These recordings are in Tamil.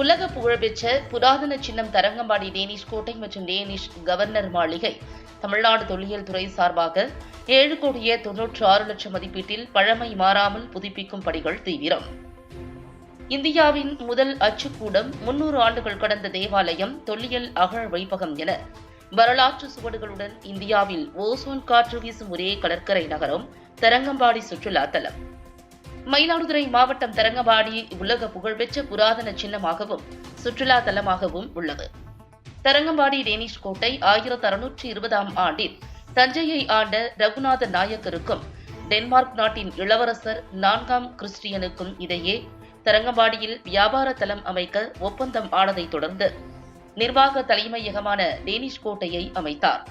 உலக புகழ்பெற்ற புராதன சின்னம் தரங்கம்பாடி டேனிஷ் கோட்டை மற்றும் டேனிஷ் கவர்னர் மாளிகை. தமிழ்நாடு தொல்லியல் துறை சார்பாக ஏழு கோடியே தொன்னூற்று ஆறு லட்சம் மதிப்பீட்டில் பழமை மாறாமல் புதுப்பிக்கும் பணிகள் தீவிரம். இந்தியாவின் முதல் அச்சுக்கூடம் முன்னூறு ஆண்டுகள் கடந்த தேவாலயம் தொல்லியல் அகழ் வைப்பகம் என வரலாற்று சுவடுகளுடன் இந்தியாவில் ஓசோன் காற்று வீசும் ஒரே கடற்கரை நகரம் தரங்கம்பாடி சுற்றுலா தலம் மயிலாடுதுறை மாவட்டம் தரங்கம்பாடி உலக புகழ்பெற்ற புராதன சின்னமாகவும் சுற்றுலா தலமாகவும் உள்ளது. தரங்கம்பாடி டேனிஷ் கோட்டை ஆயிரத்து அறுநூற்றி இருபதாம் ஆண்டில் தஞ்சையை ஆண்ட ரகுநாத நாயக்கருக்கும் டென்மார்க் நாட்டின் இளவரசர் நான்காம் கிறிஸ்டியனுக்கும் இடையே தரங்கம்பாடியில் வியாபார தலம் அமைக்க ஒப்பந்தம் ஆனதைத் தொடர்ந்து நிர்வாக தலைமையகமான டேனிஷ் கோட்டையை அமைத்தார்.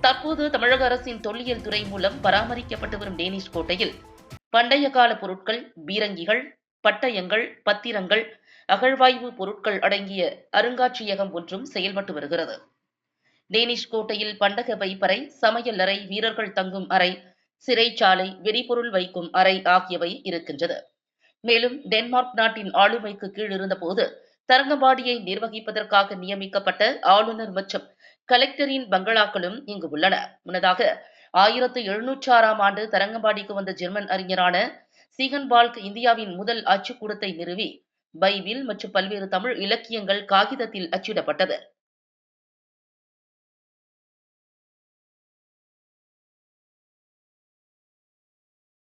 தற்போது தமிழக அரசின் தொல்லியல் துறை மூலம் பராமரிக்கப்பட்டு வரும் டேனிஷ் கோட்டையில் பண்டைய கால பொருட்கள் பீரங்கிகள் பட்டயங்கள் பத்திரங்கள் அகழ்வாய்வு பொருட்கள் அடங்கிய அருங்காட்சியகம் ஒன்றும் செயல்பட்டு வருகிறது. டேனிஷ் கோட்டையில் பண்டக வைப்பறை சமையல் அறை வீரர்கள் தங்கும் அறை சிறைச்சாலை வெடிபொருள் வைக்கும் அறை ஆகியவை இருக்கின்றது. மேலும் டென்மார்க் நாட்டின் ஆளுமைக்கு கீழ் இருந்தபோது தரங்கம்பாடியை நிர்வகிப்பதற்காக நியமிக்கப்பட்ட ஆளுநர் மற்றும் கலெக்டரின் பங்களாக்களும் இங்கு உள்ளன. முன்னதாக ஆயிரத்து எழுநூற்றாறாம் ஆண்டு தரங்கம்பாடிக்கு வந்த ஜெர்மன் அறிஞரான சீகன்பால்க் இந்தியாவின் முதல் அச்சுக்கூடத்தை நிறுவி பைபிள் மற்றும் பல்வேறு தமிழ் இலக்கியங்கள் காகிதத்தில் அச்சிடப்பட்டது.